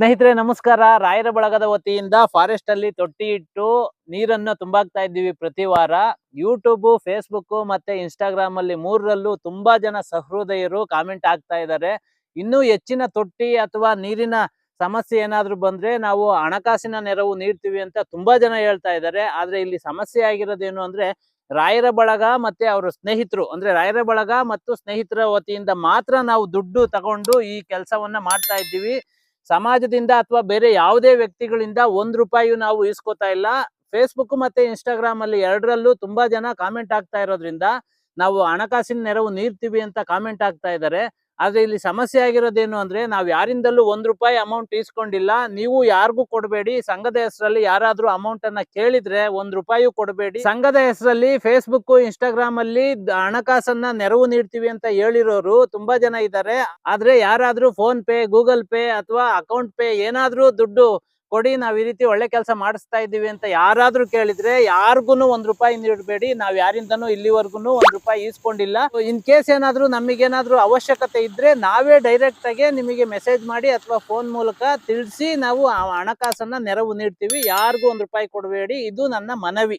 ಸ್ನೇಹಿತರೆ, ನಮಸ್ಕಾರ. ರಾಯರ ಬಳಗದ ವತಿಯಿಂದ ಫಾರೆಸ್ಟ್ ಅಲ್ಲಿ ತೊಟ್ಟಿ ಇಟ್ಟು ನೀರನ್ನು ತುಂಬಾಕ್ತಾ ಇದ್ದೀವಿ ಪ್ರತಿ ವಾರ. ಯೂಟ್ಯೂಬ್ ಫೇಸ್ಬುಕ್ ಮತ್ತೆ ಇನ್ಸ್ಟಾಗ್ರಾಮ್ ಅಲ್ಲಿ ಮೂರರಲ್ಲೂ ತುಂಬಾ ಜನ ಸಹೃದಯರು ಕಾಮೆಂಟ್ ಆಗ್ತಾ ಇದ್ದಾರೆ. ಇನ್ನೂ ಹೆಚ್ಚಿನ ತೊಟ್ಟಿ ಅಥವಾ ನೀರಿನ ಸಮಸ್ಯೆ ಏನಾದ್ರೂ ಬಂದ್ರೆ ನಾವು ಹಣಕಾಸಿನ ನೆರವು ನೀಡ್ತೀವಿ ಅಂತ ತುಂಬಾ ಜನ ಹೇಳ್ತಾ ಇದ್ದಾರೆ. ಆದ್ರೆ ಇಲ್ಲಿ ಸಮಸ್ಯೆ ಆಗಿರೋದೇನು ಅಂದ್ರೆ ರಾಯರ ಬಳಗ ಮತ್ತೆ ಅವರ ಸ್ನೇಹಿತರು, ಅಂದ್ರೆ ರಾಯರ ಬಳಗ ಮತ್ತು ಸ್ನೇಹಿತರ ವತಿಯಿಂದ ಮಾತ್ರ ನಾವು ದುಡ್ಡು ತಗೊಂಡು ಈ ಕೆಲಸವನ್ನ ಮಾಡ್ತಾ ಇದ್ದೀವಿ. ಸಮಾಜದಿಂದ ಅಥವಾ ಬೇರೆ ಯಾವುದೇ ವ್ಯಕ್ತಿಗಳಿಂದ ಒಂದ್ ರೂಪಾಯಿ ನಾವು ಇಸ್ಕೋತಾ ಇಲ್ಲ. ಫೇಸ್ಬುಕ್ ಮತ್ತೆ ಇನ್ಸ್ಟಾಗ್ರಾಮ್ ಅಲ್ಲಿ ಎರಡರಲ್ಲೂ ತುಂಬಾ ಜನ ಕಾಮೆಂಟ್ ಆಗ್ತಾ ಇರೋದ್ರಿಂದ ನಾವು ಹಣಕಾಸಿನ ನೆರವು ನೀಡ್ತೀವಿ ಅಂತ ಕಾಮೆಂಟ್ ಆಗ್ತಾ ಇದ್ದಾರೆ. ಆದ್ರೆ ಇಲ್ಲಿ ಸಮಸ್ಯೆ ಆಗಿರೋದೇನು ಅಂದ್ರೆ ನಾವ್ ಯಾರಿಂದಲೂ ಒಂದ್ ರೂಪಾಯಿ ಅಮೌಂಟ್ ಇಸ್ಕೊಂಡಿಲ್ಲ, ನೀವು ಯಾರಿಗೂ ಕೊಡಬೇಡಿ, ಸಂಘದ ಹೆಸರಲ್ಲಿ ಯಾರಾದ್ರೂ ಅಮೌಂಟ್ ಅನ್ನ ಕೇಳಿದ್ರೆ ಒಂದ್ ರೂಪಾಯಿ ಕೊಡಬೇಡಿ. ಸಂಘದ ಹೆಸರಲ್ಲಿ ಫೇಸ್ಬುಕ್ ಇನ್ಸ್ಟಾಗ್ರಾಮ್ ಅಲ್ಲಿ ಹಣಕಾಸನ್ನ ನೆರವು ನೀಡ್ತೀವಿ ಅಂತ ಹೇಳಿರೋರು ತುಂಬಾ ಜನ ಇದ್ದಾರೆ. ಆದ್ರೆ ಯಾರಾದ್ರೂ ಫೋನ್ ಪೇ ಗೂಗಲ್ ಪೇ ಅಥವಾ ಅಕೌಂಟ್ ಪೇ ಏನಾದ್ರೂ ದುಡ್ಡು ಕೊಡಿ, ನಾವ್ ಈ ರೀತಿ ಒಳ್ಳೆ ಕೆಲಸ ಮಾಡಿಸ್ತಾ ಇದ್ದೀವಿ ಅಂತ ಯಾರಾದ್ರೂ ಕೇಳಿದ್ರೆ ಯಾರಿಗೂ ಒಂದ್ ರೂಪಾಯಿ ನೀಡಬೇಡಿ ನಾವ್ ಯಾರಿಂದನೂ ಇಲ್ಲಿವರೆಗೂ ಒಂದ್ ರೂಪಾಯಿ ಈಸ್ಕೊಂಡಿಲ್ಲ. ಇನ್ ಕೇಸ್ ಏನಾದ್ರೂ ನಮಗೇನಾದ್ರೂ ಅವಶ್ಯಕತೆ ಇದ್ರೆ ನಾವೇ ಡೈರೆಕ್ಟ್ ಆಗಿ ನಿಮಗೆ ಮೆಸೇಜ್ ಮಾಡಿ ಅಥವಾ ಫೋನ್ ಮೂಲಕ ತಿಳಿಸಿ ನಾವು ಹಣಕಾಸನ್ನ ನೆರವು ನೀಡ್ತೀವಿ. ಯಾರಿಗೂ ಒಂದ್ ರೂಪಾಯಿ ಕೊಡಬೇಡಿ. ಇದು ನನ್ನ ಮನವಿ.